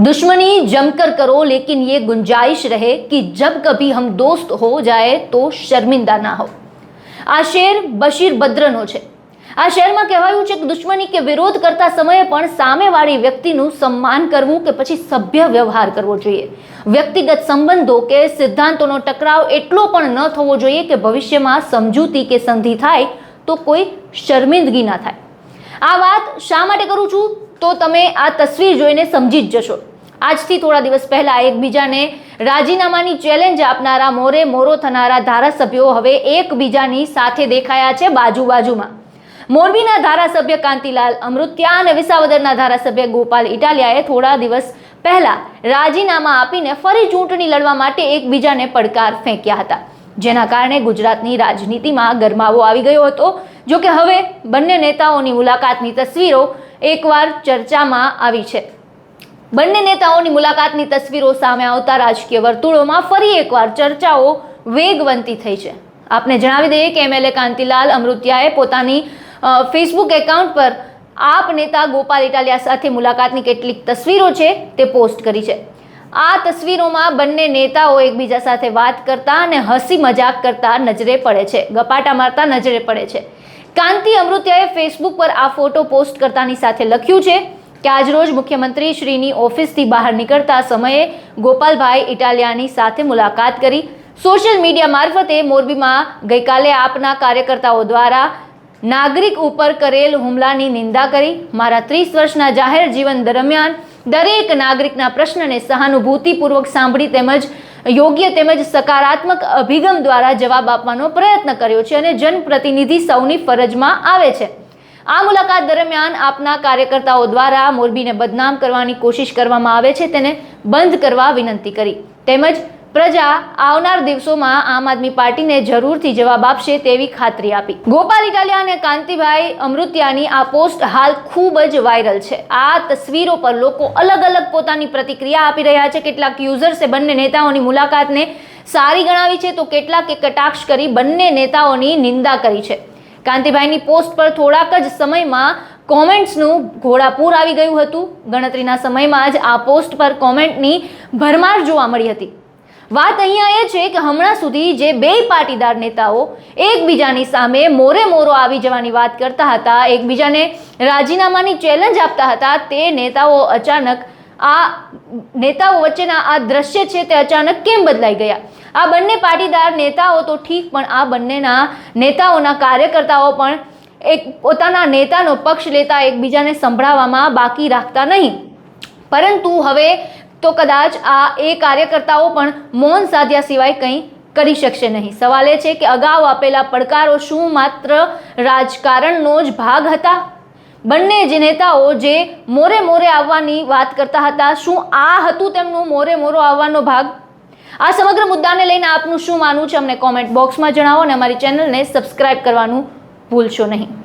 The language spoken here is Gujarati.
दुश्मनी जमकर करो लेकिन ये गुंजाइश रहे कि जब कभी हम दोस्त हो जाए तो शर्मिंदा ना हो આ શેર બશીર બદ્રનો છે આ શેરમાં કહેવાયું છે કે દુશ્મની કે વિરોધ કરતા સમયે પણ સામેવાળી વ્યક્તિનું સન્માન કરવું કે પછી સભ્ય વ્યવહાર કરવો જોઈએ વ્યક્તિગત સંબંધો કે સિદ્ધાંતોનો ટકરાવ એટલો પણ ન થવો જોઈએ કે ભવિષ્યમાં સમજૂતી કે સંધિ થાય તો કોઈ શર્મિંદગી ના થાય આ વાત શા માટે કરું છું તો તમે આ તસવીર જોઈને સમજી જ જશો આજથી થોડા દિવસ પહેલા એકબીજાને રાજીનામાની ચેલેન્જ આપનારા મોરે મોરો થનારા ધારાસભ્યો હવે એકબીજાની સાથે દેખાયા છે બાજુ બાજુમાં મોરબીના ધારાસભ્ય કાંતિલાલ અમૃત્યા અને વિસાવદરના ધારાસભ્ય ગોપાલ ઇટાલિયાએ થોડા દિવસ પહેલા રાજીનામા આપીને ફરી ચૂંટણી લડવા માટે એકબીજાને પડકાર ફેંક્યા હતા. જેના કારણે ગુજરાતની રાજનીતિમાં ગરમાવો આવી ગયો હતો. જો કે હવે બંને નેતાઓની મુલાકાતની તસવીરો એકવાર ચર્ચામાં આવી છે. બંને નેતાઓની મુલાકાતની તસવીરો સામે આવતા રાજકીય વર્તુળોમાં ફરી એકવાર ચર્ચાઓ વેગવંતી થઈ છે. આપને જણાવી દઈએ કે એમએલએ કાંતિલાલ અમૃતિયાએ પોતાની ફેસબુક એકાઉન્ટ પર આપ નેતા ગોપાલ ઇટાલિયા સાથે મુલાકાતની કેટલીક તસવીરો છે તે પોસ્ટ કરી છે. આ તસવીરોમાં બંને નેતાઓ એકબીજા સાથે વાત કરતા અને હસી મજાક કરતા નજરે પડે છે, ગપાટા મારતા નજરે પડે છે. કાંતિ અમૃતિયાએ ફેસબુક પર આ ફોટો પોસ્ટ કરતાની સાથે લખ્યું છે કે આજરોજ મુખ્યમંત્રી શ્રીની ઓફિસથી બહાર નીકળતા સમયે ગોપાલભાઈ ઇટાલિયાની સાથે મુલાકાત કરી. સોશિયલ મીડિયા મારફતે મોરબીમાં ગઈકાલે આપના કાર્યકર્તાઓ દ્વારા નાગરિક ઉપર કરેલ હુમલાની નિંદા કરી. મારા ત્રીસ વર્ષના જાહેર જીવન દરમિયાન દરેક નાગરિકના પ્રશ્નને સહાનુભૂતિપૂર્વક સાંભળી તેમજ યોગ્ય તેમજ સકારાત્મક અભિગમ દ્વારા જવાબ આપવાનો પ્રયત્ન કર્યો છે અને જનપ્રતિનિધિ સૌની ફરજમાં આવે છે. આ મુલાકાત દરમિયાન આપના કાર્યકર્તાઓ દ્વારા મોરબીને બદનામ કરવાની કોશિશ કરવામાં આવે છે તેને બંધ કરવા વિનંતી કરી. તેમજ પ્રજા આવનાર દિવસોમાં આમ આદમી પાર્ટીને જરૂરથી જવાબ આપશે તેવી ખાતરી આપી. ગોપાલ ઇટાલિયા અને કાંતિભાઈ અમૃત્યાની આ પોસ્ટ હાલ ખૂબ જ વાયરલ છે. આ તસવીરો પર લોકો અલગ અલગ પોતાની પ્રતિક્રિયા આપી રહ્યા છે. કેટલાક યુઝર્સે બંને નેતાઓની મુલાકાતને સારી ગણાવી છે. તો કેટલાકે કટાક્ષ કરી બંને નેતાઓની નિંદા કરી છે. કાંતિભાઈની પોસ્ટ પર થોડાક જ સમયમાં કોમેન્ટ્સનું ઘોડાપૂર આવી ગયું હતું. ગણતરીના સમયમાં જ આ પોસ્ટ પર કોમેન્ટની ભરમાર જોવા મળી હતી. વાત અહીંયા એ છે કે હમણાં સુધી જે બે પાટીદાર નેતાઓ એકબીજાની સામે મોરે મોરો આવી જવાની વાત કરતા હતા, એકબીજાને રાજીનામાની ચેલેન્જ આપતા હતા, તે નેતાઓ અચાનક આ નેતાઓ વચ્ચેના આ દ્રશ્ય છે તે અચાનક કેમ બદલાઈ ગયા? આ બંને પાટીદાર નેતાઓ તો ઠીક, પણ આ બંનેના નેતાઓના કાર્યકર્તાઓ પણ એક પોતાના નેતાનો પક્ષ લેતા એકબીજાને સંભળાવવામાં બાકી રાખતા નહીં. પરંતુ હવે તો કદાચ આ એ કાર્યકર્તાઓ પણ મૌન સાધ્યા સિવાય કંઈ કરી શકશે નહીં. સવાલ એ છે કે અગાઉ આપેલા પડકારો શું માત્ર રાજકારણનો જ ભાગ હતા? બંને જે નેતાઓ જે મોરે મોરે આવવાની વાત કરતા હતા, શું આ હતું તેમનું મોરે મોરો આવવાનો ભાગ? આ સમગ્ર મુદ્દાને લઈને આપનું શું માનવું છે? અમને કોમેન્ટ બોક્સમાં જણાવો અને અમારી ચેનલને સબસ્ક્રાઇબ કરવાનું ભૂલશો નહીં.